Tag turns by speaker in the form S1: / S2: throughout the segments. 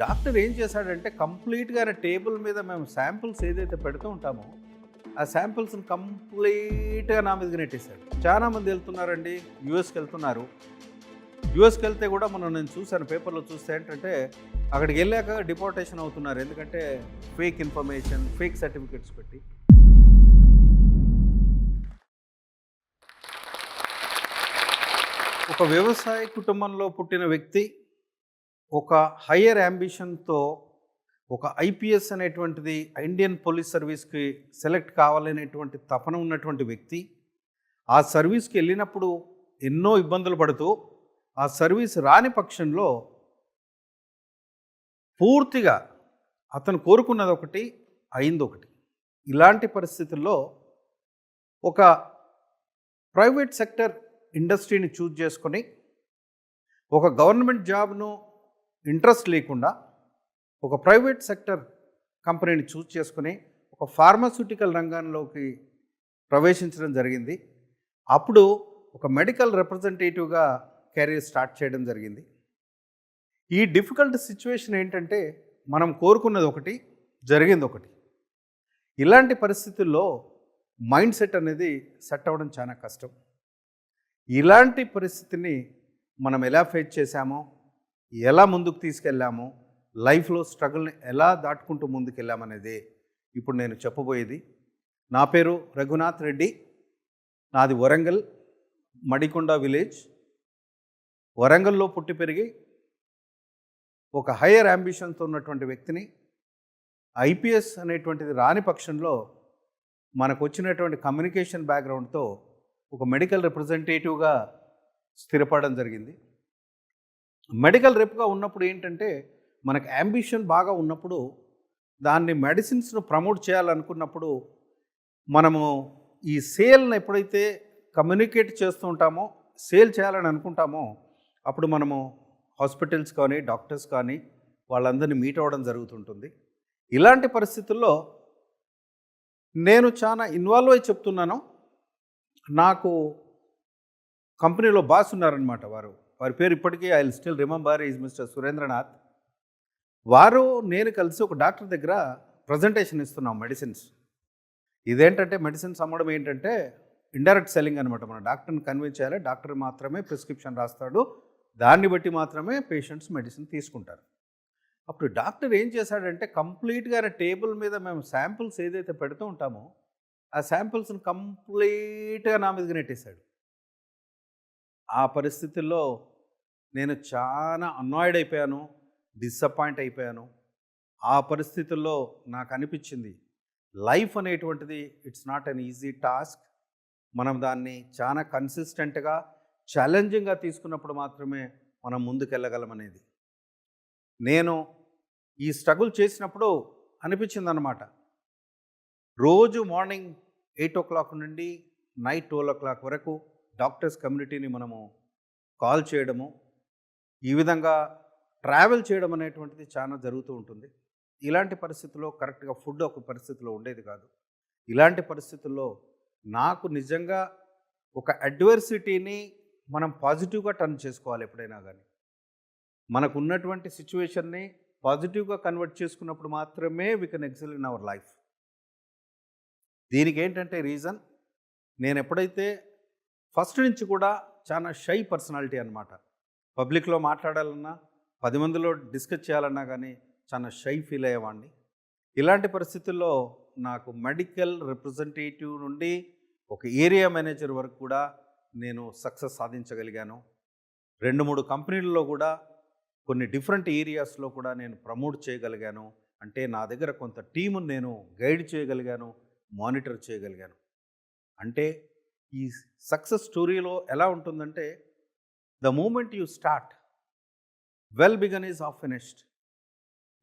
S1: Doctor ఏం చేశాడంటే కంప్లీట్గా ఆయన టేబుల్ మీద మేము శాంపిల్స్ ఏదైతే పెడుతూ ఉంటామో ఆ శాంపిల్స్ని కంప్లీట్గా నా మీద నెట్టేశాడు. చాలామంది వెళ్తున్నారండి యూఎస్కి వెళ్తున్నారు. యుఎస్కి వెళ్తే కూడా మనం నేను చూశాను పేపర్లో చూస్తే ఏంటంటే అక్కడికి వెళ్ళాక డిపోర్టేషన్ అవుతున్నారు. ఎందుకంటే ఫేక్ ఇన్ఫర్మేషన్ ఫేక్ సర్టిఫికెట్స్ పెట్టి. ఒక వ్యవసాయ కుటుంబంలో పుట్టిన వ్యక్తి ఒక హయ్యర్ అంబిషన్తో ఒక ఐపీఎస్ అనేటువంటిది ఇండియన్ పోలీస్ సర్వీస్కి సెలెక్ట్ కావాలనేటువంటి తపన ఉన్నటువంటి వ్యక్తి ఆ సర్వీస్కి వెళ్ళినప్పుడు ఎన్నో ఇబ్బందులు పడుతూ ఆ సర్వీస్ రాని పక్షంలో పూర్తిగా అతను కోరుకున్నది ఒకటి అయింది ఒకటి. ఇలాంటి పరిస్థితుల్లో ఒక ప్రైవేట్ సెక్టర్ ఇండస్ట్రీని చూజ్ చేసుకొని ఒక గవర్నమెంట్ జాబ్ను ఇంట్రెస్ట్ లేకుండా ఒక ప్రైవేట్ సెక్టర్ కంపెనీని చూజ్ చేసుకుని ఒక ఫార్మాస్యూటికల్ రంగంలోకి ప్రవేశించడం జరిగింది. అప్పుడు ఒక మెడికల్ రిప్రజెంటేటివ్గా కెరీర్ స్టార్ట్ చేయడం జరిగింది. ఈ డిఫికల్ట్ సిచ్యువేషన్ ఏంటంటే మనం కోరుకున్నది ఒకటి జరిగింది ఒకటి. ఇలాంటి పరిస్థితుల్లో మైండ్ సెట్ అనేది సెట్ అవ్వడం చాలా కష్టం. ఇలాంటి పరిస్థితిని మనం ఎలా ఫేస్ చేశామో ఎలా ముందుకు తీసుకెళ్ళామో లైఫ్లో స్ట్రగుల్ని ఎలా దాటుకుంటూ ముందుకెళ్ళామనేది ఇప్పుడు నేను చెప్పబోయేది. నా పేరు రఘునాథ్ రెడ్డి. నాది వరంగల్ మడికొండ విలేజ్. వరంగల్లో పుట్టి పెరిగి ఒక హయ్యర్ అంబిషన్తో ఉన్నటువంటి వ్యక్తిని ఐపీఎస్ అనేటువంటిది రాని పక్షంలో మనకు వచ్చినటువంటి కమ్యూనికేషన్ బ్యాక్గ్రౌండ్తో ఒక మెడికల్ రిప్రజెంటేటివ్గా స్థిరపడడం జరిగింది. మెడికల్ రెప్గా ఉన్నప్పుడు ఏంటంటే మనకు అంబిషన్ బాగా ఉన్నప్పుడు దాన్ని మెడిసిన్స్ను ప్రమోట్ చేయాలనుకున్నప్పుడు మనము ఈ సేల్ని ఎప్పుడైతే కమ్యూనికేట్ చేస్తూ ఉంటామో సేల్ చేయాలని అనుకుంటామో అప్పుడు మనము హాస్పిటల్స్ కానీ డాక్టర్స్ కానీ వాళ్ళందరినీ మీట్ అవ్వడం జరుగుతుంటుంది. ఇలాంటి పరిస్థితుల్లో నేను చాలా ఇన్వాల్వ్ అయి చెప్తున్నాను. నాకు కంపెనీలో బాస్ ఉన్నారనమాట వారు. వారి పేరు ఇప్పటికీ I still remember is mister Surendranath. వారు నేను కలిసి ఒక డాక్టర్ దగ్గర ప్రజెంటేషన్ ఇస్తున్నాం మెడిసిన్స్. ఇదేంటంటే మెడిసిన్స్ అమ్మడం ఏంటంటే ఇండైరెక్ట్ సెల్లింగ్ అనమాట మన డాక్టర్ని కన్విన్స్ చేయాలి. డాక్టర్ మాత్రమే ప్రిస్క్రిప్షన్ రాస్తాడు. దాన్ని బట్టి మాత్రమే పేషెంట్స్ మెడిసిన్ తీసుకుంటారు. అప్పుడు డాక్టర్ ఏం చేశాడంటే కంప్లీట్గా టేబుల్ మీద మేము శాంపిల్స్ ఏదైతే పెడుతూ ఉంటామో ఆ శాంపిల్స్ని కంప్లీట్గా నా మీదకి నెట్టేశాడు. ఆ పరిస్థితుల్లో నేను చాలా అన్నాయిడ్ అయిపోయాను డిసప్పాయింట్ అయిపోయాను. ఆ పరిస్థితుల్లో నాకు అనిపించింది లైఫ్ అనేటువంటిది it's not an easy task మనం దాన్ని చాలా కన్సిస్టెంట్గా ఛాలెంజింగ్గా తీసుకున్నప్పుడు మాత్రమే మనం ముందుకెళ్ళగలమనేది నేను ఈ స్ట్రగుల్ చేసినప్పుడు అనిపించింది అనమాట రోజు మార్నింగ్ ఎయిట్ ఓ క్లాక్ నుండి నైట్ ట్వెల్వ్ ఓ క్లాక్ వరకు డాక్టర్స్ కమ్యూనిటీని మనము కాల్ చేయడము ఈ విధంగా ట్రావెల్ చేయడం అనేటువంటిది చాలా జరుగుతూ ఉంటుంది. ఇలాంటి పరిస్థితుల్లో కరెక్ట్గా ఫుడ్ ఒక పరిస్థితిలో ఉండేది కాదు. ఇలాంటి పరిస్థితుల్లో నాకు నిజంగా ఒక అడ్వర్సిటీని మనం పాజిటివ్గా టర్న్ చేసుకోవాలి ఎప్పుడైనా కానీ మనకు ఉన్నటువంటి సిచ్యువేషన్ని పాజిటివ్గా కన్వర్ట్ చేసుకున్నప్పుడు మాత్రమే we can excel in our life దీనికి ఏంటంటే రీజన్ నేను ఎప్పుడైతే ఫస్ట్ నుంచి కూడా చాలా షై పర్సనాలిటీ అనమాట పబ్లిక్లో మాట్లాడాలన్నా పది మందిలో డిస్కస్ చేయాలన్నా కానీ చాలా షై ఫీల్ అయ్యేవాడిని. ఇలాంటి పరిస్థితుల్లో నాకు మెడికల్ రిప్రజెంటేటివ్ నుండి ఒక ఏరియా మేనేజర్ వరకు కూడా నేను సక్సెస్ సాధించగలిగాను. రెండు మూడు కంపెనీలలో కూడా కొన్ని డిఫరెంట్ ఏరియాస్లో కూడా నేను ప్రమోట్ చేయగలిగాను. అంటే నా దగ్గర కొంత టీమును నేను గైడ్ చేయగలిగాను మానిటర్ చేయగలిగాను. అంటే ఈ సక్సెస్ స్టోరీలో ఎలా ఉంటుందంటే the moment you start well begun is half finished.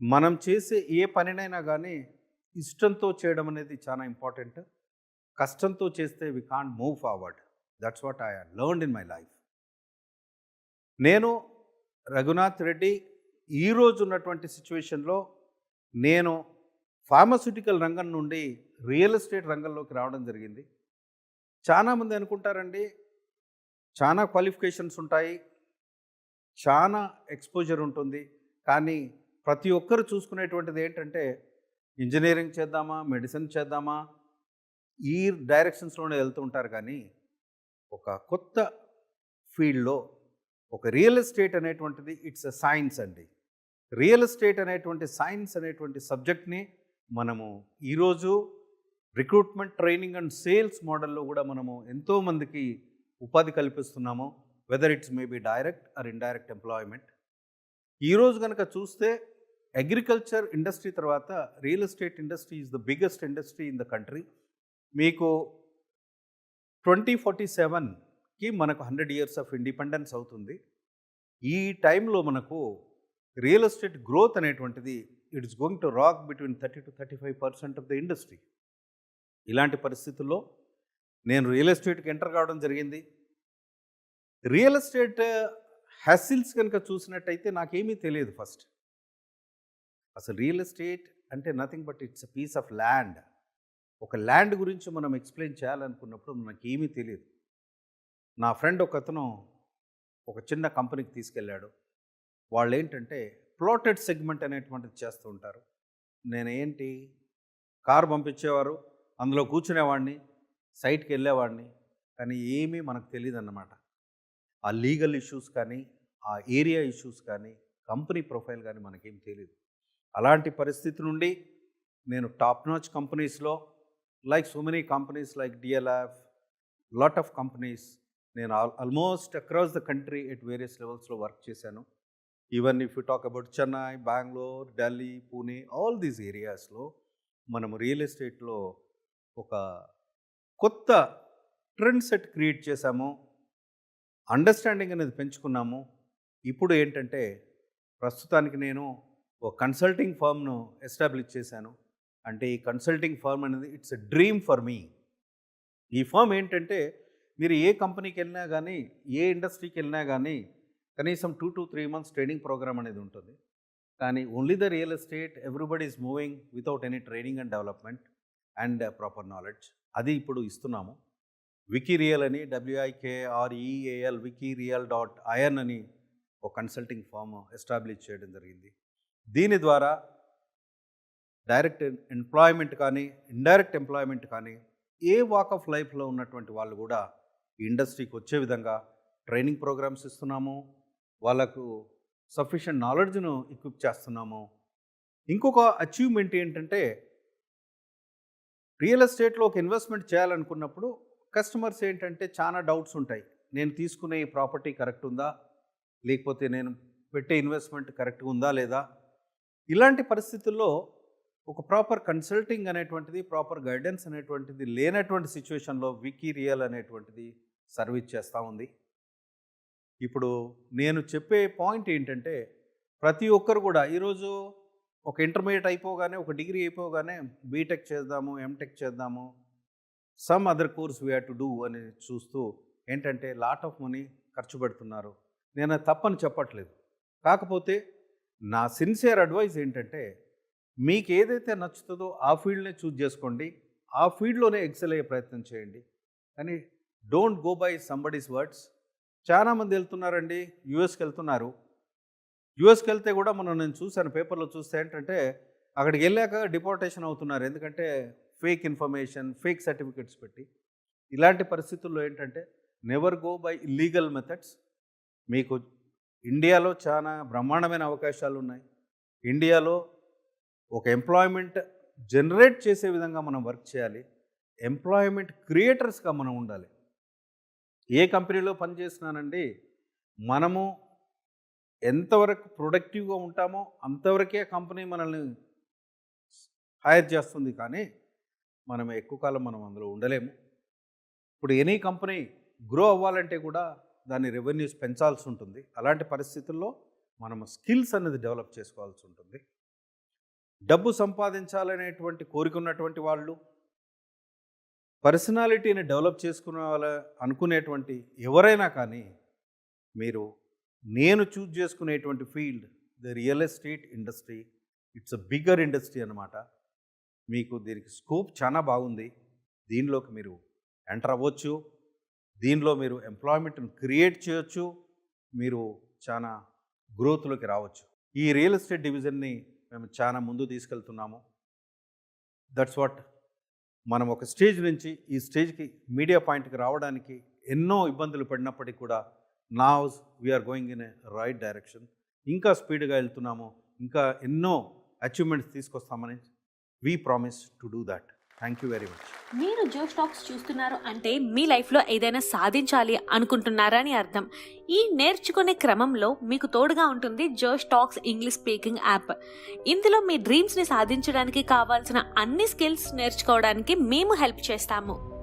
S1: మనం చేసే ఏ పనినైనా కానీ ఇష్టంతో చేయడం అనేది చాలా ఇంపార్టెంట్. కష్టంతో చేస్తే we can't move forward. That's what I learned in my life. నేను రఘునాథ్ రెడ్డి ఈరోజు ఉన్నటువంటి సిచ్యువేషన్లో నేను ఫార్మస్యూటికల్ రంగం నుండి రియల్ ఎస్టేట్ రంగంలోకి రావడం జరిగింది. చాలామంది అనుకుంటారండి. చాలా క్వాలిఫికేషన్స్ ఉంటాయి. చాలా ఎక్స్పోజర్ ఉంటుంది. కానీ ప్రతి ఒక్కరు చూసుకునేటువంటిది ఏంటంటే ఇంజనీరింగ్ చేద్దామా మెడిసిన్ చేద్దామా ఈ డైరెక్షన్స్లోనే వెళ్తూ ఉంటారు. కానీ ఒక కొత్త ఫీల్డ్లో ఒక రియల్ ఎస్టేట్ అనేటువంటిది ఇట్స్ ఎ సైన్స్ అండి. రియల్ ఎస్టేట్ అనేటువంటి సైన్స్ అనేటువంటి సబ్జెక్ట్ని మనము ఈరోజు రిక్రూట్మెంట్ ట్రైనింగ్ అండ్ సేల్స్ మోడల్లో కూడా మనము ఎంతోమందికి ఉపాధి కల్పిస్తున్నాము. Whether it's may direct or indirect employment ఈరోజు కనుక చూస్తే అగ్రికల్చర్ ఇండస్ట్రీ తర్వాత real estate industry is the biggest industry in the country మీకు ట్వంటీ ఫార్టీ సెవెన్కి మనకు హండ్రెడ్ ఇయర్స్ ఆఫ్ ఇండిపెండెన్స్ అవుతుంది. ఈ టైంలో మనకు రియల్ ఎస్టేట్ గ్రోత్ అనేటువంటిది it's going to rock between thirty to thirty five percent of the industry ఇలాంటి పరిస్థితుల్లో నేను రియల్ ఎస్టేట్కి ఎంటర్ కావడం జరిగింది. రియల్ ఎస్టేట్ హ్యాసిల్స్ కనుక చూసినట్టయితే నాకేమీ తెలియదు ఫస్ట్. అసలు రియల్ ఎస్టేట్ అంటే nothing but it's a piece of land. ఒక ల్యాండ్ గురించి మనం ఎక్స్ప్లెయిన్ చేయాలనుకున్నప్పుడు మనకి ఏమీ తెలియదు. నా ఫ్రెండ్ ఒక అతను ఒక చిన్న కంపెనీకి తీసుకెళ్ళాడు. వాళ్ళు ఏంటంటే ప్లాటెడ్ సెగ్మెంట్ అనేటువంటిది చేస్తూ ఉంటారు. నేను ఏంటి కారు పంపించేవారు. అందులో కూర్చునేవాడిని సైట్కి వెళ్ళేవాడిని. కానీ ఏమీ మనకు తెలియదు అన్నమాట ఆ లీగల్ ఇష్యూస్ కానీ ఆ ఏరియా ఇష్యూస్ కానీ కంపెనీ ప్రొఫైల్ కానీ మనకేం తెలియదు అలాంటి పరిస్థితి నుండి నేను టాప్ నాచ్ కంపెనీస్లో like so many companies like DLF lot of companies నేను almost across the country at various లెవెల్స్లో వర్క్ చేశాను. Even if you talk about Chennai Bengaluru Delhi Pune all these ఏరియాస్లో మనము రియల్ ఎస్టేట్లో ఒక కొత్త ట్రెండ్ సెట్ క్రియేట్ చేశాము. Understanding అనేది పెంచుకున్నాము. ఇప్పుడు ఏంటంటే ప్రస్తుతానికి నేను ఒక కన్సల్టింగ్ ఫామ్ను ఎస్టాబ్లిష్ చేశాను. అంటే ఈ కన్సల్టింగ్ ఫామ్ అనేది it's a dream for me. ఈ ఫామ్ ఏంటంటే మీరు ఏ కంపెనీకి వెళ్ళినా కానీ ఏ ఇండస్ట్రీకి వెళ్ళినా కానీ కనీసం two to three months training program అనేది ఉంటుంది. కానీ only the real estate everybody is moving without any training and development. And proper knowledge. అది ఇప్పుడు ఇస్తున్నాము. వికీ రియల్ అని WIKREAL wiki real dot IN అని ఒక కన్సల్టింగ్ ఫామ్ ఎస్టాబ్లిష్ చేయడం జరిగింది. దీని ద్వారా డైరెక్ట్ ఎంప్లాయ్మెంట్ కానీ ఇండైరెక్ట్ ఎంప్లాయ్మెంట్ కానీ ఏ వాక్ ఆఫ్ లైఫ్లో ఉన్నటువంటి వాళ్ళు కూడా ఈ ఇండస్ట్రీకి వచ్చే విధంగా ట్రైనింగ్ ప్రోగ్రామ్స్ ఇస్తున్నాము. వాళ్ళకు సఫిషియంట్ నాలెడ్జ్ను ఎక్విప్ చేస్తున్నాము. ఇంకొక అచీవ్మెంట్ ఏంటంటే రియల్ ఎస్టేట్లో ఒక ఇన్వెస్ట్మెంట్ చేయాలనుకున్నప్పుడు కస్టమర్స్ ఏంటంటే చాలా డౌట్స్ ఉంటాయి. నేను తీసుకునే ఈ ప్రాపర్టీ కరెక్ట్ ఉందా? లేకపోతే నేను పెట్టే ఇన్వెస్ట్మెంట్ కరెక్ట్గా ఉందా లేదా? ఇలాంటి పరిస్థితుల్లో ఒక ప్రాపర్ కన్సల్టింగ్ అనేటువంటిది ప్రాపర్ గైడెన్స్ అనేటువంటిది లేనటువంటి సిచ్యువేషన్లో వికీ రియల్ అనేటువంటిది సర్వీస్ చేస్తూ ఉంది. ఇప్పుడు నేను చెప్పే పాయింట్ ఏంటంటే ప్రతి ఒక్కరు కూడా ఈరోజు ఒక ఇంటర్మీడియట్ అయిపోగానే ఒక డిగ్రీ అయిపోగానే బీటెక్ చేద్దాము ఎంటెక్ చేద్దాము some other course we have to do అని చూస్తూ ఏంటంటే లాట్ ఆఫ్ మనీ ఖర్చు పెడుతున్నారు. నేను అది తప్పని చెప్పట్లేదు. కాకపోతే నా సిన్సియర్ అడ్వైస్ ఏంటంటే మీకు ఏదైతే నచ్చుతుందో ఆ ఫీల్డ్నే చూజ్ చేసుకోండి. ఆ ఫీల్డ్లోనే ఎక్సెల్ అయ్యే ప్రయత్నం చేయండి. కానీ don't go by somebody's words. చాలామంది వెళ్తున్నారండి యూఎస్కి వెళ్తున్నారు. యుఎస్కి వెళ్తే కూడా మనం నేను చూశాను పేపర్లో చూస్తే ఏంటంటే అక్కడికి వెళ్ళాక డిపోర్టేషన్ అవుతున్నారు. ఎందుకంటే ఫేక్ ఇన్ఫర్మేషన్ ఫేక్ సర్టిఫికెట్స్ పెట్టి. ఇలాంటి పరిస్థితుల్లో ఏంటంటే never go by illegal methods. మీకు ఇండియాలో చాలా బ్రహ్మాండమైన అవకాశాలు ఉన్నాయి. ఇండియాలో ఒక ఎంప్లాయ్మెంట్ జనరేట్ చేసే విధంగా మనం వర్క్ చేయాలి. ఎంప్లాయ్మెంట్ క్రియేటర్స్గా మనం ఉండాలి. ఏ కంపెనీలో పనిచేస్తున్నానండి? మనము ఎంతవరకు ప్రొడక్టివ్గా ఉంటామో అంతవరకే కంపెనీ మనల్ని హైర్ చేస్తుంది కానీ మనం ఎక్కువ కాలం మనం అందులో ఉండలేము. ఇప్పుడు ఎనీ కంపెనీ గ్రో అవ్వాలంటే కూడా దాని రెవెన్యూస్ పెంచాల్సి ఉంటుంది. అలాంటి పరిస్థితుల్లో మనం స్కిల్స్ అనేది డెవలప్ చేసుకోవాల్సి ఉంటుంది. డబ్బు సంపాదించాలనేటువంటి కోరిక ఉన్నటువంటి వాళ్ళు పర్సనాలిటీని డెవలప్ చేసుకునే వాళ్ళ అనుకునేటువంటి ఎవరైనా కానీ మీరు నేను చూజ్ చేసుకునేటువంటి field the real estate industry it's a bigger industry అనమాట మీకు దీనికి స్కోప్ చాలా బాగుంది. దీనిలోకి మీరు ఎంటర్ అవ్వచ్చు. దీనిలో మీరు ఎంప్లాయ్మెంట్ని క్రియేట్ చేయొచ్చు. మీరు చాలా గ్రోత్లోకి రావచ్చు. ఈ రియల్ ఎస్టేట్ డివిజన్ని మేము చాలా ముందు తీసుకెళ్తున్నాము. దట్స్ వాట్ మనం ఒక స్టేజ్ నుంచి ఈ స్టేజ్కి మీడియా పాయింట్కి రావడానికి ఎన్నో ఇబ్బందులు పడినప్పటికీ కూడా now we're going in a right direction ఇంకా స్పీడ్గా వెళ్తున్నాము. ఇంకా ఎన్నో అచీవ్మెంట్స్ తీసుకొస్తామని we promise to do that thank you very much
S2: మీరు జో స్టాక్స్ చూస్తున్నారు అంటే మీ లైఫ్లో ఏదైనా సాధించాలి అనుకుంటున్నారని అర్థం. ఈ నేర్చుకునే క్రమంలో మీకు తోడుగా ఉంటుంది Josh Talks English speaking app ఇందులో మీ డ్రీమ్స్ని సాధించడానికి కావాల్సిన అన్ని స్కిల్స్ నేర్చుకోవడానికి మేము హెల్ప్ చేస్తాము.